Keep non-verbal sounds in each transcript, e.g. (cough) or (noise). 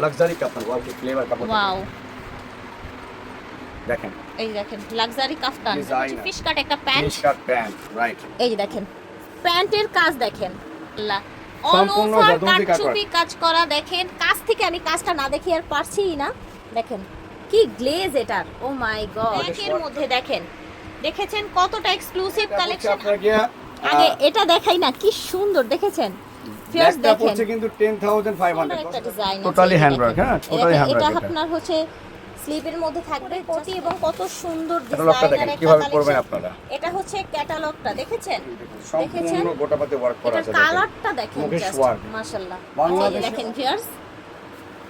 Luxury কাপড় wow কি flavour কাপড় ওয়াও দেখেন। এই দেখেন লাক্সারি কাফতান ফিশ কাট একটা প্যান্ট টি-শার্ট প্যান্ট রাইট এই যে দেখেন প্যান্টের কাজ দেখেন। অল সম্পূর্ণ জাদুমতি কাজ করা। কাজ করা দেখেন। কাজ থেকে আমি কাজটা না দেখি আর পারছি না। দেখেন কি গ্লেজ এটার। ও মাই গড এর মধ্যে দেখেন। দেখেছেন কতটা এক্সক্লুসিভ কালেকশন আগে এটা দেখাই না কি সুন্দর। দেখেছেন? ফিয়ার্স পড়ছে কিন্তু 10500 টোটালি হ্যান্ড ওয়ার্ক হ্যাঁ টোটালি হ্যান্ড এটা আপনার হচ্ছে স্লিপের মধ্যে থাকবে কোটি এবং কত সুন্দর এটা দেখেন কীভাবে করবেন আপনারা? এটা হচ্ছে ক্যাটালগটা দেখেছেন? সম্পূর্ণ গোটাপাতে ওয়ার্ক করা আছে দেখেন। কালারটা দেখেন মুকেশ মাশাআল্লাহ। বাংলাদেশে- দেখেন ভিউয়ার্স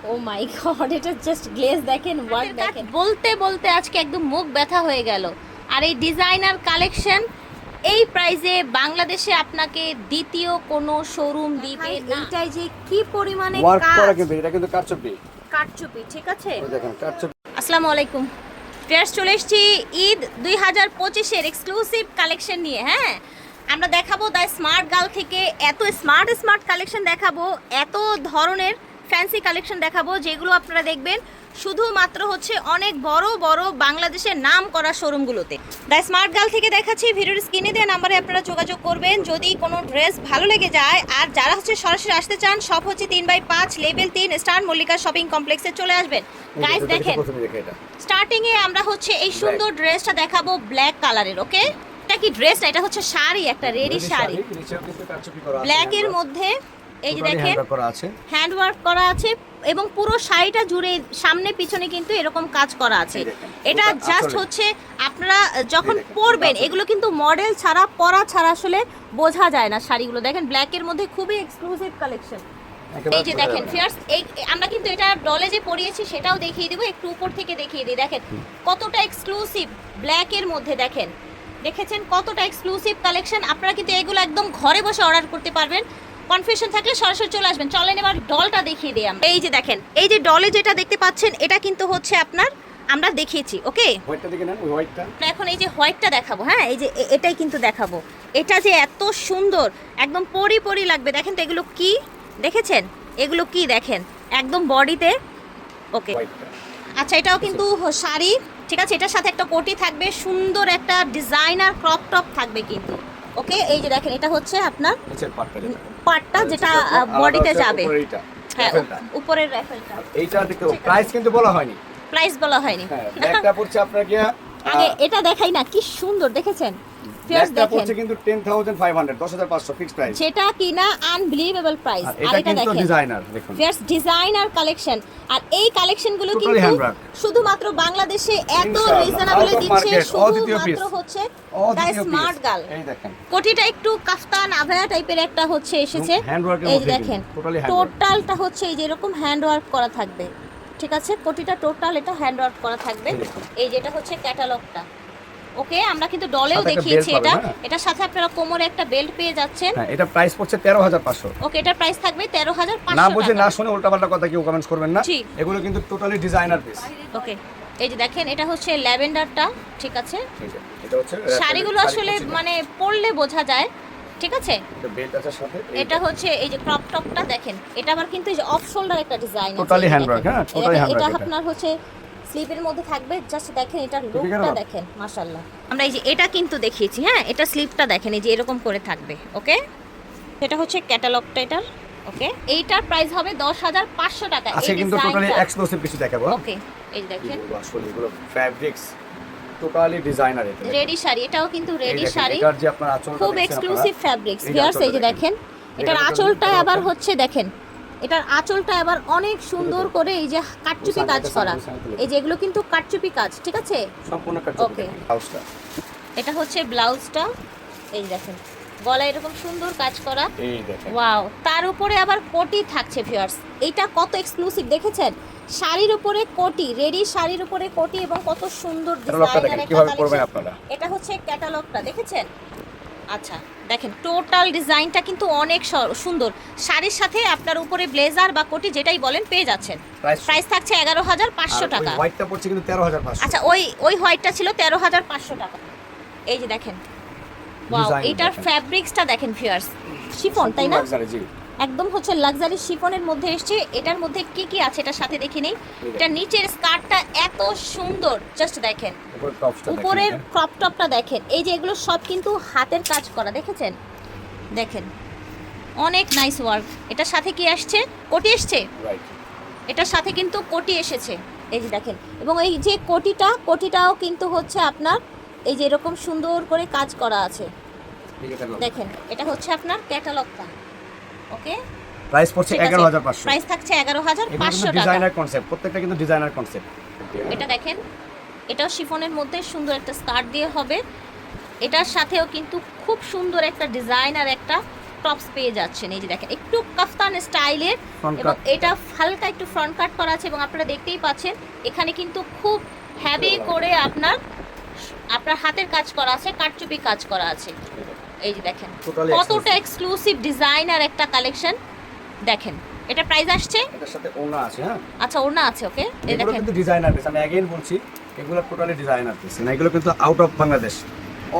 ও মাই গড এটা জাস্ট গ্লেজ দেখেন ওয়ার্ক দেখেন। বলতে বলতে আজকে একদম মুখ ব্যথা হয়ে গেল। আর এই ডিজাইনার কালেকশন এই প্রাইজে বাংলাদেশে আপনাকে দ্বিতীয় কোনো শোরুম দিবে এইটাই যে কি পরিমাণে ওয়ার্ক করা কিন্তু এটা কিন্তু কারচুপি। কাটচুপি ঠিক আছে? দেখেন কারচুপি। আসসালামু আলাইকুম। ফ্রেয়ার্স চলে এসেছি ঈদ দুই হাজার পঁচিশের এক্সক্লুসিভ কালেকশন নিয়ে হ্যাঁ? আমরা দেখাবো দ্য স্মার্ট গার্ল থেকে এত স্মার্ট স্মার্ট কালেকশন দেখাবো এত ধরনের ফ্যান্সি কালেকশন দেখাবো যেগুলো আপনারা দেখবেন শুধুমাত্র হচ্ছে অনেক বড় বড় বাংলাদেশের নাম করা শোরুমগুলোতে দ্য স্মার্ট গার্ল থেকে দেখাচ্ছি ভিডিওর স্ক্রিনে দেওয়া নাম্বারে আপনারা যোগাযোগ করবেন। যদি কোনো ড্রেস ভালো লেগে যায় আর যারা হচ্ছে সরাসরি আসতে চান সব হচ্ছে তিন বাই পাঁচ লেভেল তিন স্টার মল্লিকা শপিং কমপ্লেক্সে চলে আসবেন। গাইস দেখেন প্রথমে দেখে এটা। স্টার্টিং এ আমরা হচ্ছে এই সুন্দর ড্রেসটা দেখাবো ব্ল্যাক কালারের ওকে এটা কি ড্রেস এটা হচ্ছে শাড়ি একটা রেডি শাড়ি। নিচেও কিন্তু কারচুপি করা আছে ব্ল্যাক এর মধ্যে এই যে দেখেন হ্যান্ড ওয়ার্ক করা আছে এবং পুরো শাড়িটা জুড়ে সামনে পিছনে কিন্তু এরকম কাজ করা আছে। এটা জাস্ট হচ্ছে আপনারা যখন পরবেন এগুলো কিন্তু মডেল ছাড়া পরা ছাড়া আসলে বোঝা যায় না শাড়িগুলো। দেখেন ব্ল্যাক এর মধ্যে খুবই এক্সক্লুসিভ কালেকশন এই যে দেখেন ফিয়ার্স এই আমরা কিন্তু এটা ডলে যে পরিয়েছি সেটাও দেখিয়ে দিব একটু উপর থেকে দেখিয়ে দিই। দেখেন কতটা এক্সক্লুসিভ ব্ল্যাক এর মধ্যে দেখেন। দেখেছেন কতটা এক্সক্লুসিভ কালেকশন আপনারা কিন্তু এগুলো একদম ঘরে বসে অর্ডার করতে পারবেন। কনফিউশন থাকলে সরাসরি চলে আসবেন। চলেন এবার ডলটা দেখিয়ে দিই আমরা। এই যে দেখেন এই যে ডলে যেটা দেখতে পাচ্ছেন এটা কিন্তু হচ্ছে আপনার আমরা দেখিয়েছি ওকে? এখন এই যে হোয়াইটটা দেখাবো হ্যাঁ? এই যে এটাই কিন্তু দেখাবো। এটা যে এত সুন্দর একদম পরি পরি লাগবে। দেখেন তো এগুলো কি? দেখেছেন? এগুলো কি দেখেন? একদম বডিতে ওকে। আচ্ছা এটাও কিন্তু শাড়ি ঠিক আছে? এটার সাথে একটা কোটি থাকবে সুন্দর একটা ডিজাইনার ক্রপ টপ থাকবে কিন্তু। ওকে এই যে দেখেন এটা হচ্ছে আপনার পার্টটা যেটা বডিতে যাবে। হ্যাঁ উপরের র্যাফেলটা এইটা দেখতে প্রাইস কিন্তু বলা হয়নি। প্রাইস বলা হয়নি। হ্যাঁ একটা পড়ছে আপনার গিয়া আগে এটা দেখাই না কি সুন্দর দেখেছেন? দেখেন। পড়ছে কিন্তু 10500 10500 ফিক্স প্রাইস যেটা কিনা আনবিলিভেবল প্রাইস আর এটা দেখেন। ডিজাইনার দেখুন। ফিয়ার্স ডিজাইনার কালেকশন আর এই কিন্তু শুধুমাত্র বাংলাদেশে এত রিজনেবলে দিচ্ছে শুধুমাত্র হচ্ছে দ্বিতীয় স্মার্ট এই দেখেন। কোটিটা একটু কাফতান আভায়া টাইপের একটা হচ্ছে এসেছে। এই দেখেন। টোটালটা হচ্ছে এই যে এরকম হ্যান্ড ওয়ার্ক করা থাকবে। ঠিক আছে? কোটিটা টোটাল এটা হ্যান্ড ওয়ার্ক করা থাকবে। এই যেটা হচ্ছে ক্যাটালগটা ওকে আমরা কিন্তু ডলেও দেখিয়েছি এটা। হ্যাঁ। এটার সাথে আপনারা কোমরে একটা বেল্ট পেয়ে যাচ্ছেন। হ্যাঁ এটা প্রাইস পড়ছে 13500 ওকে এটা প্রাইস থাকবে তেরো হাজার না পাঁচশো বুঝে না শুনে উল্টাপাল্টা কথা কেউ কমেন্টস করবেন না। এগুলো কিন্তু টোটালি ডিজাইনার পিস ওকে এই যে দেখেন এটা হচ্ছে ল্যাভেন্ডারটা ঠিক আছে? এটা হচ্ছে শাড়িগুলো আসলে মানে পরলে বোঝা যায়। ঠিক আছে? বেল্ট আছে সাথে এটা হচ্ছে এই যে ক্রপ টপটা দেখেন এটা আবার কিন্তু এই যে অফ শোল্ডার একটা ডিজাইন Totally handwork, হ্যাঁ, totally handwork এটা এটা। আপনার হচ্ছে স্লিপের মধ্যে থাকবে জাস্ট দেখেন এটার লুকটা দেখেন মাশাআল্লাহ। আমরা এই যে এটা কিন্তু দেখিয়েছি হ্যাঁ এটা স্লিপটা দেখেন এই যে এরকম করে থাকবে ওকে এটা হচ্ছে ক্যাটালগটা এটার ওকে এইটার প্রাইস হবে দশ হাজার পাঁচশো টাকা আজকে কিন্তু টোটালি এক্সক্লুসিভ কিছু দেখাবো। ওকে এই যে দেখেন আসলে এগুলো ফ্যাব্রিক্স টোটালি ডিজাইনার এটা রেডি শাড়ি এটাও কিন্তু রেডি শাড়ি। এটার যে আপনার আঁচলটা খুব এক্সক্লুসিভ ফ্যাব্রিক্স ভিউয়ার্স এই যে দেখেন। এটার আঁচলটা আবার হচ্ছে দেখেন এটার আঁচলটা আবার অনেক সুন্দর করে এই যে কাটচুপি কাজ করা। এই যে এগুলো কিন্তু কাটচুপি কাজ ঠিক আছে? সম্পূর্ণ Okay. হাউসটা এটা হচ্ছে ব্লাউজটা। এই দেখেন গলায় এরকম সুন্দর কাজ করা। এই দেখেন। ওয়াও তার উপরে আবার কোটি থাকছে ভিউয়ার্স এটা কত এক্সক্লুসিভ দেখেছেন? শাড়ির উপরে কোটি রেডি শাড়ির উপরে কোটি এবং কত সুন্দর একটা কীভাবে করবেন আপনারা? এটা হচ্ছে ক্যাটালগটা দেখেছেন? আচ্ছা দেখেন টোটাল ডিজাইনটা কিন্তু অনেক সুন্দর। শাড়ির সাথে আপনার উপরে ব্লেজার বা কোটি যেটাই বলেন পেয়ে যাচ্ছেন। প্রাইস থাকছে এগারো হাজার পাঁচশো টাকা। হোয়াইটটা পড়ছে কিন্তু 13500 আচ্ছা ওই ওই হোয়াইটটা ছিল তেরো হাজার পাঁচশো টাকা। এই যে দেখেন। ওয়াও এটার ফ্যাব্রিক্সটা দেখেন ফিয়ার্স শিফন তাই না? একদম হচ্ছে লাক্সারি শিফনের মধ্যে এসছে। এটার মধ্যে কি কি আছে এটার সাথে দেখে নেই। এটা নিচের স্কার্টটা এত সুন্দর জাস্ট দেখেন। উপরে উপরের ক্রপ টপটা দেখেন। এই যে এগুলো সব কিন্তু হাতের কাজ করা দেখেছেন? দেখেন। অনেক নাইস ওয়ার্ক এটার সাথে কি আসছে? কোটি এসছে? এটার সাথে কিন্তু কোটি এসেছে। এই যে দেখেন। এবং এই যে কোটিটা কোটিটাও কিন্তু হচ্ছে আপনার এই যে এরকম সুন্দর করে কাজ করা আছে। দেখেন এটা হচ্ছে আপনার ক্যাটালগটা ওকে? প্রাইস পড়ছে ঠিক আছে। এগারো হাজার পাঁচশো। প্রাইস থাকছে এগারো হাজার এগুলো পাঁচশো কিন্তু টাকা। ডিজাইনার কনসেপ্ট প্রত্যেকটা কিন্তু ডিজাইনার কনসেপ্ট এটা দেখেন এটাও শিফনের মধ্যে সুন্দর একটা স্কার্ট দিয়ে হবে। এটার সাথেও কিন্তু খুব সুন্দর একটা ডিজাইন আর একটা টপস পেয়ে যাচ্ছেন। এই যে দেখেন একটু কাফতান স্টাইলের এবং এটা হালকা একটু ফ্রন্ট কাট করা আছে এবং আপনারা দেখতেই পাচ্ছেন এখানে কিন্তু খুব হ্যাভি করে আপনার আপনার হাতের কাজ করা আছে কাটচুপি কাজ করা আছে। এই যে দেখেন কতটা এক্সক্লুসিভ ডিজাইন আর একটা কালেকশন দেখেন এটা প্রাইস আসছে? এটার সাথে ওনা আছে হ্যাঁ? আচ্ছা ওর না আছে ওকে এই দেখেন। কিন্তু ডিজাইনার পিস আমি অ্যাগেইন বলছি এগুলো টোটালি ডিজাইনার পিস না এগুলো কিন্তু আউট অফ বাংলাদেশ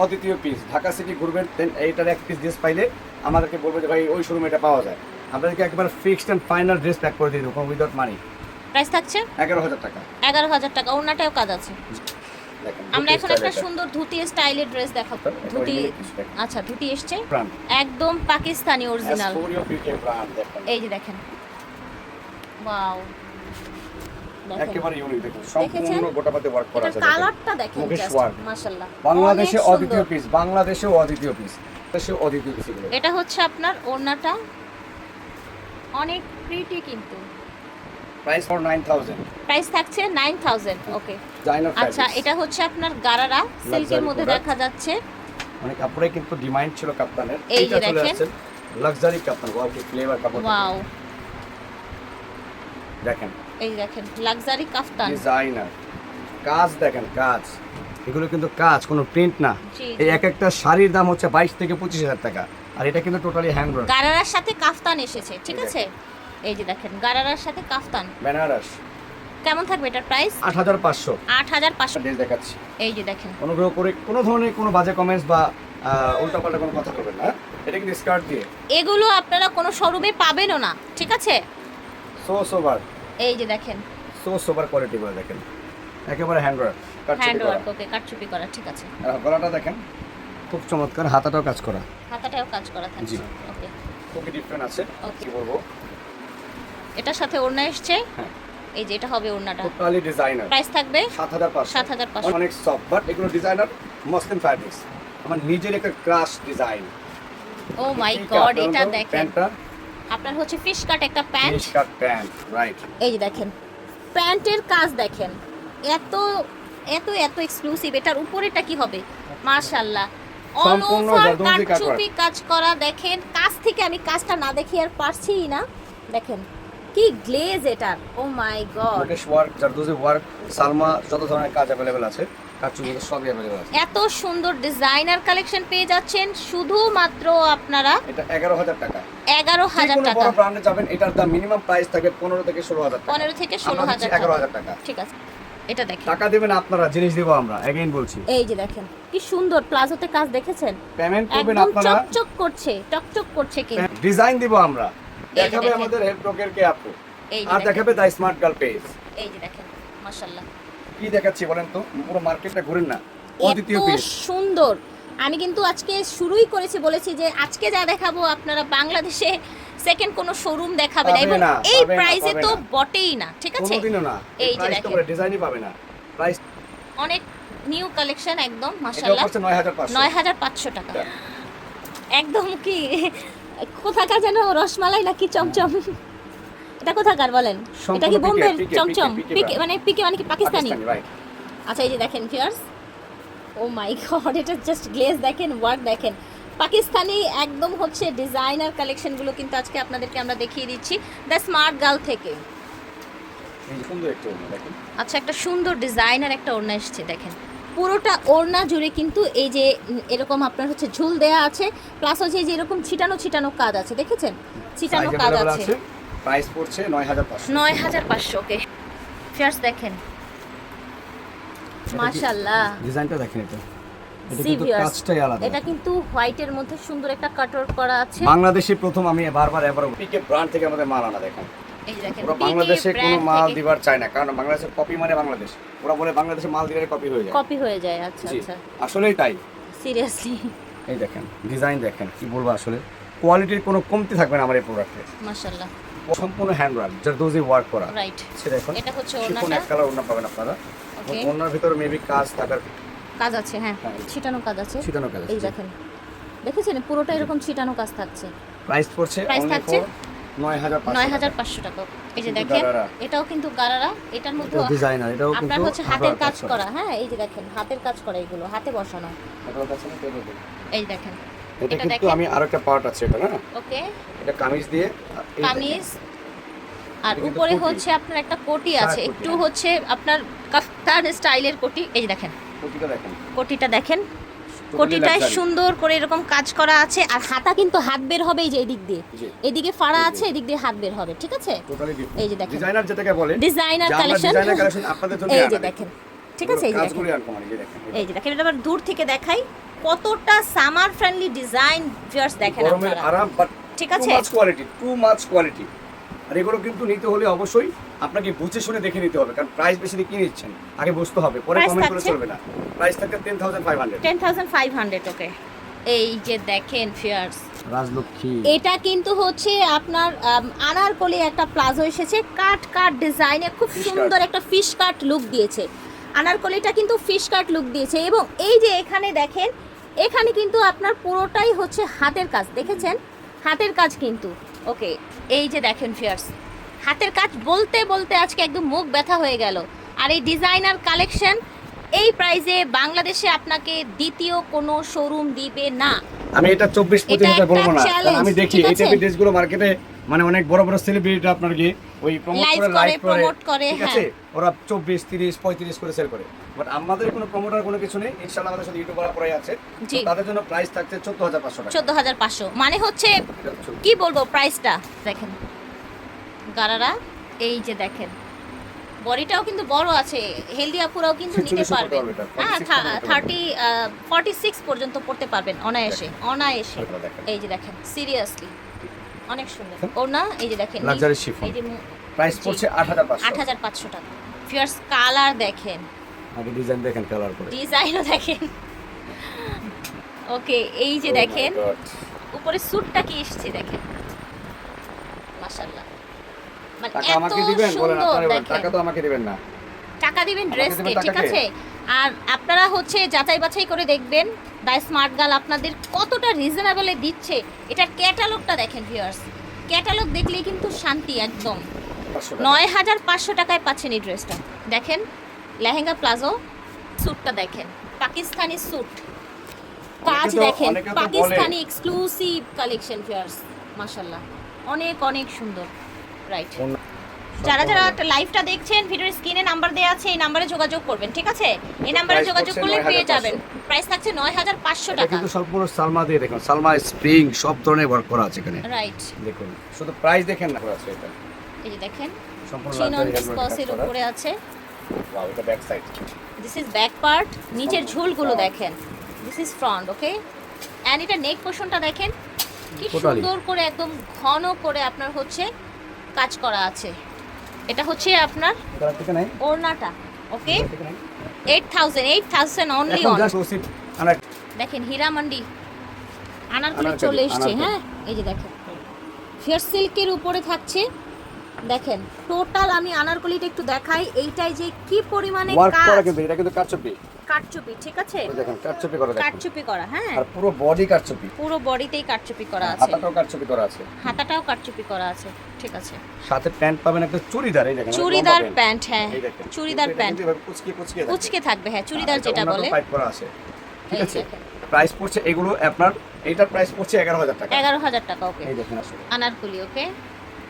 অদ্বিতীয় পিস ঢাকা সিটি ঘুরবেন দেন এইটার এক পিস ড্রেস পাইলে আমাদেরকে বলবে যে ভাই ওই শোরুমে এটা পাওয়া যায়। আপনাদেরকে একবার fixed and final dress pack করে দিয়ে দেবো উইদাউট মানি প্রাইস থাকছে? এগারো হাজার টাকা। এগারো হাজার টাকা ওনাটাও কাজ আছে। আমরা এখন একটা সুন্দর ধুতি স্টাইলের ড্রেস দেখাবো। ধুতি আচ্ছা ধুতি এসছে? একদম পাকিস্তানি অরিজিনাল এই যে দেখেন। ওয়াও দেখেন। একেবারে ইউনিক দেখুন। সম্পূর্ণ গোটাপাতে ওয়ার্ক করা আছে কালারটা দেখেন মুকেশ জাস্ট work। মাশাআল্লাহ। বাংলাদেশে অদ্বিতীয় পিস বাংলাদেশেও অদ্বিতীয় পিস দেশেও অদ্বিতীয় পিস এটা হচ্ছে আপনার ওড়নাটা। অনেক প্রিটি কিন্তু। Price for nine thousand price থাকছে নাইন থাউজেন্ড ওকে আচ্ছা এটা হচ্ছে আপনার গারারা সিল্কের মধ্যে দেখা যাচ্ছে। মানে কাপড়ে কিন্তু ডিমান্ড ছিল কাপ্তানের। এই যে দেখেন। লাক্সারি কাপ্তান ওয়াও কি ফ্লেভার কাপড় ওয়াও দেখেন। এই দেখেন লাক্সারি কাফতান ডিজাইনার কাজ দেখেন কাজ। এগুলো কিন্তু কাজ কোনো প্রিন্ট না। এই এক একটা শাড়ির দাম হচ্ছে বাইশ থেকে পঁচিশ হাজার টাকা। আর এটা কিন্তু টোটালি হ্যান্ড গারারার সাথে কাফতান এসেছে ঠিক আছে? এই যে দেখেন গারারার সাথে কাফতান। বেনারস। কেমন থাকবে এটার প্রাইস আট হাজার পাঁচশো। আট হাজার পাঁচশো। ড্রেস দেখাচ্ছি। এই যে দেখেন। অনুগ্রহ করে কোনো ধরনের কোনো বাজে কমেন্টস বা উল্টাপাল্টা কোনো কথা করবেন না? এটা কিন্তু স্কার্ট দিয়ে। এগুলো আপনারা কোনো শোরুমে পাবেনও না ঠিক আছে? সো সোবার এই যে দেখেন। সো সোবার কোয়ালিটি করে দেখেন। একেবারে hand work hand work okay কাটচুপি করা ঠিক আছে। আর গলাটা দেখেন খুব চমৎকার হাতাটাও কাজ করা। হাতাটাও কাজ করা থাকছে জি। ওকে খুবই ডিফারেন্ট আছে কি বলব? এটার সাথে ওড়না এসছে। হ্যাঁ। এই যে এটা হবে ওড়নাটা। টোটালি ডিজাইনার প্রাইস থাকবে সাত হাজার পাঁচশো। সাত হাজার পাঁচশো। অনেক সফট বাট এগুলো ডিজাইনার মসলিন ফ্যাব্রিক্স আমার নিজের একটা crush design oh my god এটা দেখেন। আপনার হচ্ছে ফিশ কাট একটা প্যান্ট স্কার্ট প্যান্ট রাইট এই যে দেখেন। প্যান্টের কাজ দেখেন। এত এত এত এক্সক্লুসিভ এটার উপরেটা কি হবে? মাশাআল্লাহ। অল সম্পূর্ণ ওভার কাজ করা। কাটচুপি কাজ করা। দেখেন কাজ থেকে আমি কাজটা না দেখি আর পারছি না। দেখেন কি গ্লেজ এটার ও my god mukaish work zardozi work Salma যত ধরনের কাজ অ্যাভেলেবেল আছে কাজ চুড়ি সবই অ্যাভেলেবেল আছে। এত সুন্দর ডিজাইনার কালেকশন পেয়ে যাচ্ছেন শুধুমাত্র আপনারা এটা এগারো হাজার টাকা। এগারো যে হাজার কোনো টাকা। বড় ব্র্যান্ডে যাবেন এটার দাম মিনিমাম প্রাইস থাকে পনেরো থেকে ষোলো হাজার টাকা। পনেরো থেকে ষোলো আমরা হাজার দিচ্ছি এগারো টাকা। হাজার টাকা। ঠিক আছে এটা দেখেন। টাকা দেবেন আপনারা জিনিস দিব আমরা এগেইন বলছি। এই যে দেখেন কি সুন্দর প্লাজোতে কাজ দেখেছেন? পেমেন্ট করবেন আপনারা। চকচক করছে চকচক করছে কি ডিজাইন দিব আমরা। দেখাবে আমাদের হেল্প ব্রোকের কে আপু? আর দেখাবে দ্য স্মার্ট গার্ল পেজ এই যে দেখেন মাশাআল্লাহ। কি দেখাচ্ছি বলেন তো? পুরো মার্কেটটা ঘুরেন না। অদ্বিতীয় পিস সুন্দর। আমি কিন্তু আজকে শুরুই করেছি বলেছি যে আজকে যা দেখাবো আপনারা বাংলাদেশে সেকেন্ড কোনো শোরুম দেখাবে না। এবং এই প্রাইসে তো বটেই না ঠিক আছে? কোনোদিনও না। এই যে দেখেন। ডিজাইনই পাবে না। প্রাইস অনেক নিউ কালেকশন একদম মাশাআল্লাহ। পড়ছে নয় হাজার পাঁচশো। নয় হাজার পাঁচশো টাকা। একদম কি? কোথাকার যেন রসমালাই নাকি চমচম? এটা কোথাকার বলেন? এটা কি বোম্বের চমচম? পিকে। মানে পিকে মানে কি পাকিস্তানি? আচ্ছা এই যে দেখেন ফিয়ার্স ও মাই গড এটা জাস্ট গ্লেজ দেখেন ওয়ার্ক দেখেন। পাকিস্তানি একদম হচ্ছে ডিজাইনার কালেকশনগুলো কিন্তু আজকে আপনাদেরকে আমরা দেখিয়ে দিচ্ছি দ্য স্মার্ট গার্ল থেকে। এই যে সুন্দর একটু ওড়না দেখেন। আচ্ছা একটা সুন্দর ডিজাইনার একটা ওড়না এসছে দেখেন। পুরোটা ওড়না জুড়ে কিন্তু এই যে এরকম আপনার হচ্ছে ঝুল দেয়া আছে প্লাস হচ্ছে এই যে এরকম ছিটানো ছিটানো কাজ আছে দেখেছেন? ছিটানো কাজ আছে। প্রাইস পড়ছে নয় হাজার পাঁচশো। নয় হাজার পাঁচশো ওকে ফিয়ার্স দেখেন। মাশাল্লাহ ডিজাইনটা দেখেন এটা। এটা কিন্তু হোয়াইটের মধ্যে সুন্দর একটা কাটওয়ার্ক করা আছে। বাংলাদেশে প্রথম আমি বারবার এবার পিকে ব্র্যান্ড থেকে আমাদের মাল আনা দেখেন। ওরা বাংলাদেশে কোনো মাল দিবার চায় না কারণ বাংলাদেশের কপি মানে বাংলাদেশ। ওরা বলে বাংলাদেশে মাল দিলে কপি হয়ে যায়। কপি হয়ে যায় আচ্ছা আচ্ছা। আসলেই তাই। সিরিয়াসলি এই দেখেন ডিজাইন দেখেন কি বলব আসলে? কোয়ালিটির কোনো কমতি থাকবে না আমার এই প্রোডাক্টে মাশাআল্লাহ। সম্পূর্ণ হ্যান্ড ওয়ার্ক জারদোজি ওয়ার্ক করা। রাইট সে দেখুন এটা হচ্ছে শিফন ওড়নাটা। এক কালার ওড়না পাবেন আপনারা। ওকে ওড়নার ভিতরে মেবি কাজ থাকার কাজ আছে হ্যাঁ হ্যাঁ। ছিটানো কাজ আছে। ছিটানো কাজ এই দেখেন। দেখেছেন? পুরোটা এরকম ছিটানো কাজ থাকছে। প্রাইস পড়ছে only থাকছে? For 9500 নয় হাজার পাঁচশো টাকা। এই যে দেখেন এটাও কিন্তু গারারা। এটার মধ্যে ডিজাইনার এটাও আপনার হচ্ছে হাতের কাজ করা। হ্যাঁ এই যে দেখেন হাতের কাজ করা এগুলো হাতে বসানো। এই দেখেন এটা কিন্তু পার্ট আছে এটা না? ওকে। এটা কামিজ দিয়ে আর কামিজ। আর উপরে হচ্ছে আপনার একটা কোটি আছে। একটু হ্যাঁ। হচ্ছে আপনার কাফতান স্টাইলের কোটি এই যে দেখেন। দেখেন, কোটিটা দেখেন। কোটিটা দেখেন। Totally কোটিটায় সুন্দর করে এরকম কাজ করা আছে আর হাতা কিন্তু হাত বের হবে এই যে এদিক দিয়ে। এদিকে ফাড়া। আছে এদিক দিয়ে হাত বের হবে ঠিক আছে? এই যে দেখেন। ডিজাইনার যেটাকে বলে ডিজাইনার কালেকশন এই যে দেখেন। ঠিক আছে এই যে দেখেন। কাজগুলি আর কমানি যে দেখেন। এই যে দেখেন এটা আবার দূর থেকে দেখাই। কতটা সামার ফ্রেন্ডলি ডিজাইন ভিউয়ার্স দেখেন আপনারা। আরাম বাট ঠিক টু আছে? Much quality too much quality আর এগুলো কিন্তু নিতে হলে অবশ্যই আপনাকে বুঝে শুনে দেখে নিতে হবে কারণ প্রাইস বেশি দিয়ে কি নিচ্ছেন আগে বুঝতে হবে পরে কমেন্ট করে চলবে না। প্রাইস থাকে ten thousand five hundred ten thousand five hundred okay এই যে দেখেন ফিয়ার্স রাজলক্ষ্মী। এটা কিন্তু হচ্ছে আপনার আনারকলি একটা প্লাজো এসেছে কাট কাট ডিজাইনে খুব সুন্দর একটা ফিশ কাট লুক দিয়েছে। আনারকলিটা কিন্তু ফিশ কাট লুক দিয়েছে এবং এই যে এখানে দেখেন এখানে কিন্তু আপনার পুরোটাই হচ্ছে হাতের কাজ দেখেছেন? হাতের কাজ কিন্তু ওকে এই যে দেখেন ফিয়ার্স হাতের কাজ বলতে বলতে আজকে একদম মুখ ব্যথা হয়ে গেল। আর এই ডিজাইনার কালেকশন এই প্রাইজে বাংলাদেশে আপনাকে দ্বিতীয় কোনো শোরুম দিবে না। আমি এটা চব্বিশ পঁচিশ এটা হাজার বলব না। আমি দেখি এই টাইপের ড্রেসগুলো মার্কেটে মানে অনেক বড় বড় সেলিব্রিটি আপনার কি ওই প্রমোট করে লাইভ করে করে, ঠিক হ্যাঁ। আছে? ওরা চব্বিশ তিরিশ পঁয়ত্রিশ করে সেল করে। বাট আমাদের কোনো প্রমোটার কোনো কিছু নেই। ইনশাল্লাহ আমাদের সাথে ইউটিউবার পরে আছে। তাদের জন্য প্রাইস থাকছে চোদ্দ হাজার পাঁচশো চোদ্দ হাজার পাঁচশো। মানে হচ্ছে কি বলব প্রাইসটা দেখেন। গারারা এই যে দেখেন। বডিটাও কিন্তু বড় আছে। হেলদি আপুরাও কিন্তু (laughs) নিতে পারবেন। পারবে হ্যাঁ 46 পর্যন্ত পড়তে থার্টি ফর্টি সিক্স পর্যন্ত পড়তে পারবেন অনায়াসে অনায়াসে। এই যে দেখেন সিরিয়াসলি অনেক সুন্দর। হ্যাঁ। ওর না এই যে দেখেন Luxury chiffon। এই যে প্রাইস পড়ছে আট হাজার পাঁচশো। আট হাজার পাঁচশো টাকা। ফিয়ার্স কালার দেখেন। আগে ডিজাইন দেখেন কালার করে। ডিজাইনও দেখেন। ওকে এই যে দেখেন উপরে স্যুটটা কি এসছে দেখেন। মাশাআল্লাহ। মানে টাকা এত আমাকে দিবেন? বলেন সুন্দর টাকা তো আমাকে দিবেন না। টাকা দিবেন ড্রেসকে ঠিক আছে? আর আপনারা হচ্ছে যাচাই বাছাই করে দেখবেন দাই স্মার্ট গার্ল আপনাদের কতটা রিজনেবলে দিচ্ছে। এটার ক্যাটালগটা দেখেন ভিউয়ার্স ক্যাটালগ দেখলেই কিন্তু শান্তি একদম। নয় হাজার পাঁচশো টাকায় পাচ্ছেন এই ড্রেসটা দেখেন লেহেঙ্গা প্লাজো স্যুটটা দেখেন পাকিস্তানি স্যুট কাজ দেখেন পাকিস্তানি এক্সক্লুসিভ কালেকশন ফিয়ার্স মাশাল্লাহ অনেক অনেক সুন্দর। রাইট যারা যারা লাইভটা দেখছেন ভিডিওর স্ক্রিনে নাম্বার দেওয়া আছে এই নাম্বারে যোগাযোগ করবেন ঠিক আছে? এই নাম্বারে যোগাযোগ করলে পেয়ে যাবেন। প্রাইস থাকছে নয় হাজার পাঁচশো টাকা। কিন্তু সম্পূর্ণ সালমা দিয়ে দেখুন। সালমা স্প্রিং সব ধরনের ওয়ার্ক করা আছে এখানে। রাইট দেখুন শুধু প্রাইস দেখেন না করা আছে এটা। এই যে দেখেন সম্পূর্ণ চিনন করা। উপরে আছে। Wow, এটা back side this is back part নিচের ঝুলগুলো দেখেন। This is front okay and এটা নেক পোর্শনটা দেখেন কি সুন্দর করে একদম ঘন করে আপনার হচ্ছে কাজ করা আছে। এটা হচ্ছে আপনার ওড়নাটা okay? Eight thousand eight thousand only on দেখেন হীরামান্ডি আনারকলি চলে এসছে হ্যাঁ? এই যে দেখেন ফেয়ার সিল্কের উপরে থাকছে দেখেন টোটাল আমি আনারকলিটা একটু দেখাই এইটাই যে কি পরিমাণে কাজ। কিন্তু এটা কিন্তু কাটচুপি কাটচুপি ঠিক আছে? দেখেন কাটচুপি করা কাটচুপি করা হ্যাঁ। আর পুরো বডি কাটচুপি পুরো বডিতেই কাটচুপি করা আছে। হাতাটাও কাটচুপি করা আছে। হাতাটাও কাটচুপি করা আছে ঠিক আছে। সাথে প্যান্ট পাবেন একটা চুড়িদার এই দেখেন চুড়িদার প্যান্ট হ্যাঁ। চুড়িদার প্যান্ট কুচকে কুচকে কুচকে থাকবে হ্যাঁ চুড়িদার যেটা বলে। পাইপ করা আছে ঠিক আছে? প্রাইস পড়ছে এগুলো আপনার এইটার প্রাইস পড়ছে এগারো হাজার টাকা। এগারো হাজার টাকা ওকে এই দেখেন আনারকলি ওকে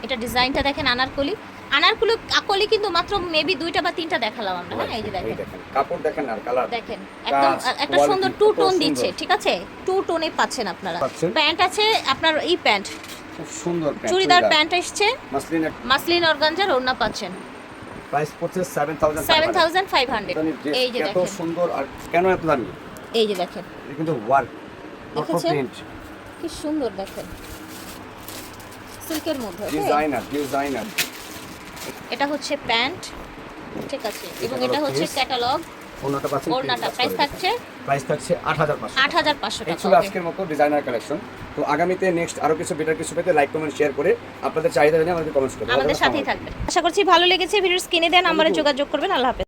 এটা ডিজাইনটা দেখেন আনারকলি। আনারকলি আকলে কিন্তু মাত্র মেবি দুইটা বা তিনটা দেখালাম আমরা হ্যাঁ? এই যে দেখেন। কাপড় দেখেন আর কালার দেখেন একদম একটা সুন্দর টু টোন দিচ্ছে ঠিক আছে? টু টোনে পাচ্ছেন আপনারা। প্যান্ট আছে আপনার এই প্যান্ট। খুব সুন্দর প্যান্ট চুড়িদার প্যান্ট এসছে। মাসলিন মাসলিন অর্গানজার ওড়না পাচ্ছেন। প্রাইস পড়ছে seven thousand seven thousand five hundred এই যে এত দেখেন। সুন্দর আর কেন এত দামি? এই যে দেখেন। এটা কিন্তু ওয়ার্ক দেখেছেন? কি সুন্দর দেখেন। সিল্কের মধ্যে ডিজাইনার ডিজাইনার এটা হচ্ছে প্যান্ট ঠিক আছে এবং এটা হচ্ছে ক্যাটালগ ওনাটা পাচ্ছেন ওড়নাটা প্রাইস থাকছে? প্রাইস থাকছে আট হাজার পাঁচশো আট হাজার পাঁচশো টাকা ছিল আজকের মতো ডিজাইনার কালেকশন তো আগামীতে নেক্সট আরও কিছু বেটার কিছু পেতে লাইক কমেন্ট শেয়ার করে আপনাদের চাহিদা জানিয়ে আমাদের কমেন্টস করতে আমাদের সাথেই থাকবেন। আশা করছি ভালো লেগেছে ভিডিও স্ক্রিনে দেন নাম্বারে যোগাযোগ করবেন। আল্লাহ হাফেজ।